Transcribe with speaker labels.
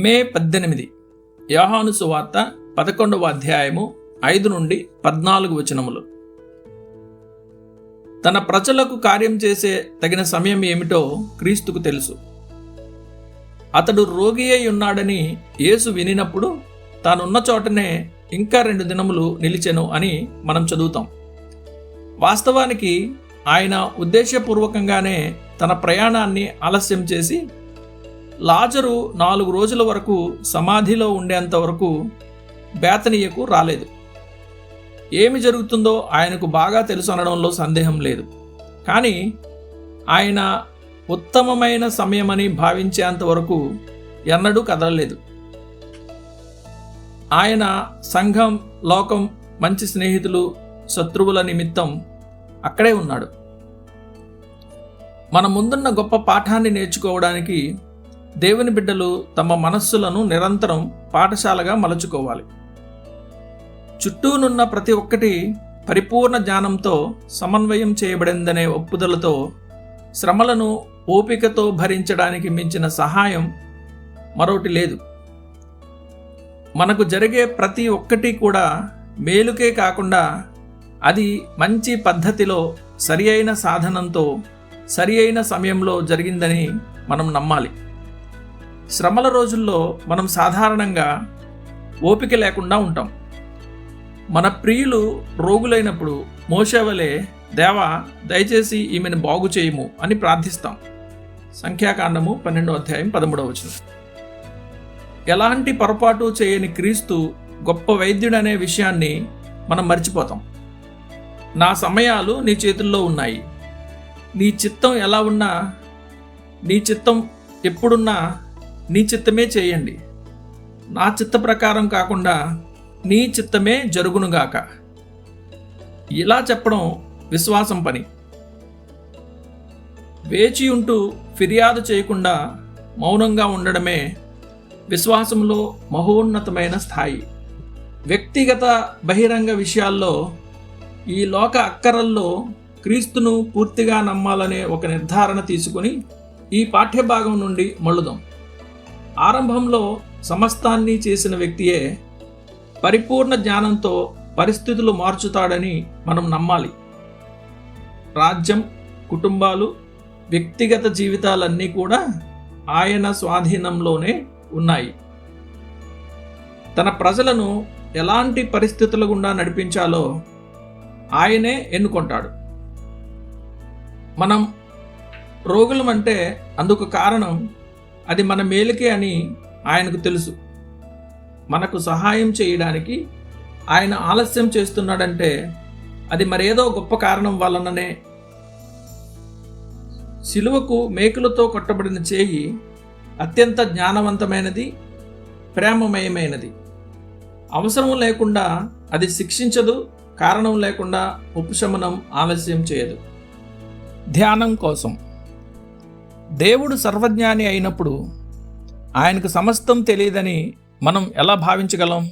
Speaker 1: మే పద్దెనిమిది. యోహాను సువార్త పదకొండవ అధ్యాయము ఐదు నుండి పద్నాలుగు వచనములు. తన ప్రజలకు కార్యం చేసే తగిన సమయం ఏమిటో క్రీస్తుకు తెలుసు. అతడు రోగి అయి ఉన్నాడని యేసు వినినప్పుడు తానున్న చోటనే ఇంకా రెండు దినములు నిలిచెను అని మనం చదువుతాం. వాస్తవానికి ఆయన ఉద్దేశపూర్వకంగానే తన ప్రయాణాన్ని ఆలస్యం చేసి లాజరు నాలుగు రోజుల వరకు సమాధిలో ఉండేంత వరకు బేతనీయకు రాలేదు. ఏమి జరుగుతుందో ఆయనకు బాగా తెలుసు అనడంలో సందేహం లేదు. కానీ ఆయన ఉత్తమమైన సమయమని భావించేంత వరకు ఎన్నడూ కదలలేదు. ఆయన సంఘం లోకం మంచి స్నేహితులు శత్రువుల నిమిత్తం అక్కడే ఉన్నాడు. మన ముందున్న గొప్ప పాఠాన్ని నేర్చుకోవడానికి దేవుని బిడ్డలు తమ మనస్సులను నిరంతరం పాఠశాలగా మలుచుకోవాలి. చుట్టూనున్న ప్రతి ఒక్కటి పరిపూర్ణ జ్ఞానంతో సమన్వయం చేయబడిందనే ఒప్పుదలతో శ్రమలను ఓపికతో భరించడానికి మించిన సహాయం మరొకటి లేదు. మనకు జరిగే ప్రతి ఒక్కటి కూడా మేలుకే కాకుండా అది మంచి పద్ధతిలో సరి అయిన సాధనంతో సరి అయిన సమయంలో జరిగిందని మనం నమ్మాలి. శ్రమల రోజుల్లో మనం సాధారణంగా ఓపిక లేకుండా ఉంటాం. మన ప్రియులు రోగులైనప్పుడు మోసేవలే దేవా దయచేసి ఈమెను బాగు చేయము అని ప్రార్థిస్తాం. సంఖ్యాకాండము పన్నెండో అధ్యాయం పదమూడవ వచనం. ఎలాంటి పొరపాటు చేయని క్రీస్తు గొప్ప వైద్యుడనే విషయాన్ని మనం మర్చిపోతాం. నా సమయాలు నీ చేతుల్లో ఉన్నాయి. నీ చిత్తం ఎలా ఉన్నా నీ చిత్తం ఎప్పుడున్నా నీ చిత్తమే చేయండి. నా చిత్త ప్రకారం కాకుండా నీ చిత్తమే జరుగునుగాక ఇలా చెప్పడం విశ్వాసం పని. వేచి ఉంటూ ఫిర్యాదు చేయకుండా మౌనంగా ఉండడమే విశ్వాసంలో మహోన్నతమైన స్థాయి. వ్యక్తిగత బహిరంగ విషయాల్లో ఈ లోక అక్కరల్లో క్రీస్తును పూర్తిగా నమ్మాలనే ఒక నిర్ధారణ తీసుకుని ఈ పాఠ్యభాగం నుండి మళ్ళుదాం. ఆరంభంలో సమస్తాన్ని చేసిన వ్యక్తియే పరిపూర్ణ జ్ఞానంతో పరిస్థితులు మార్చుతాడని మనం నమ్మాలి. రాజ్యం కుటుంబాలు వ్యక్తిగత జీవితాలన్నీ కూడా ఆయన స్వాధీనంలోనే ఉన్నాయి. తన ప్రజలను ఎలాంటి పరిస్థితుల గుండా నడిపించాలో ఆయనే ఎన్నుకుంటాడు. మనం రోగులమంటే అందుకు కారణం అది మన మేలుకే అని ఆయనకు తెలుసు. మనకు సహాయం చేయడానికి ఆయన ఆలస్యం చేస్తున్నాడంటే అది మరేదో గొప్ప కారణం వలననే. శిలువకు మేకులతో కొట్టబడిన చేయి అత్యంత జ్ఞానవంతమైనది ప్రేమమయమైనది. అవసరం లేకుండా అది శిక్షించదు కారణం లేకుండా ఉపశమనం ఆలస్యం చేయదు. ధ్యానం కోసం. దేవుడు సర్వజ్ఞాని అయినప్పుడు ఆయనకు సమస్తం తెలియదని మనం ఎలా భావించగలం?